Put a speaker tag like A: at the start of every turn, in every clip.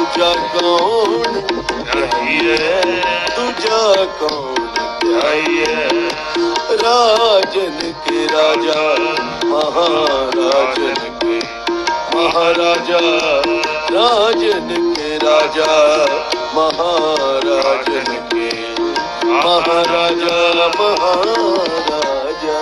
A: ਦੂਜਾ ਕੌਣ
B: ਧਿਆਈਏ
A: ਦੂਜਾ ਕੌਣ
B: ਧਿਆਈਏ
A: ਰਾਜਨ ਕੇ ਰਾਜਾ ਮਹਾਰਾਜਨ ਕੇ ਮਹਾਰਾਜਾ ਰਾਜਨ ਕੇ ਰਾਜਾ ਮਹਾਰਾਜਨ ਕੇ ਮਹਾਰਾਜਾ ਮਹਾਰਾਜਾ।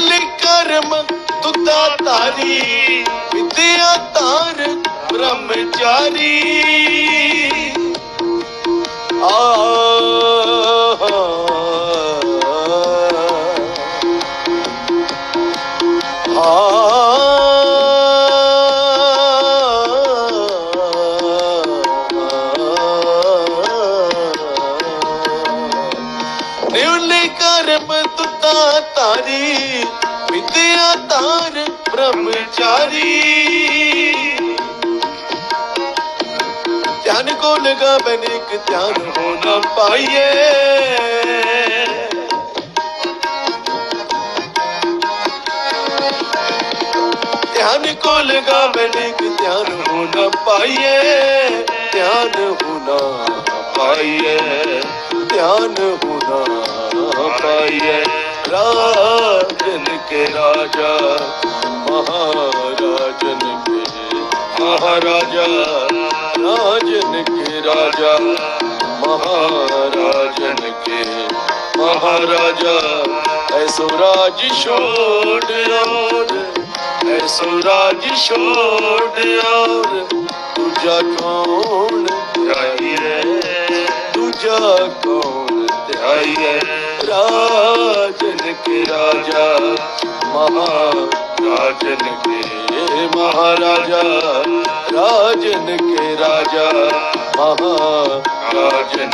A: ਨਿਉਲੀ ਕਰਮ ਤੁਦਾ ਤਾਰੀ ਵਿਦਿਆ ਤਾਰ ਬ੍ਰਹਮਚਾਰੀ। ਆ ਕਰਮ ਤੁਤਾ ਤਾਰੀ ਵਿਦਿਆ ਤਾਰ ਬ੍ਰਹਮਚਾਰੀ। ਧਿਆਨ ਕੋ ਲਗਾ ਬਨਿਕ ਧਿਆਨ ਹੋ ਨਾ ਪਾਈਏ। ਧਿਆਨ ਕੋ ਲਗਾ ਬਨਿਕ ਧਿਆਨ ਹੋ ਨਾ ਪਾਈਏ। ਧਿਆਨ ਹੋ ਨਾ ਪਾਈਏ। ਧਿਆਨ ਹੋ ਨਾ ਪਾਈਏ। ਰਾਜਨ ਕੇ ਰਾਜਾ, ਮਹਾਰਾਜਨ ਕੇ, ਮਹਾਰਾਜਾ, ਰਾਜਨ ਕੇ ਰਾਜਾ, ਮਹਾਰਾਜਨ ਕੇ, ਮਹਾਰਾਜਾ। ਐਸੋ ਰਾਜ ਛੋੜ ਔਰ, ਐਸੋ ਰਾਜ ਛੋੜ ਔਰ, ਦੂਜਾ ਕੌਣ
B: ਧਿਆਈਏ
A: ਦੂਜਾ ਕੌਣ
B: ਧਿਆਈਏ
A: ਰਾਜਨ ਕੇ ਰਾਜਾ ਮਹਾਰਾਜਨ ਕੇ ਮਹਾਰਾਜਾ ਰਾਜਨ ਕੇ ਰਾਜਾ ਮਹਾਰਾਜਨ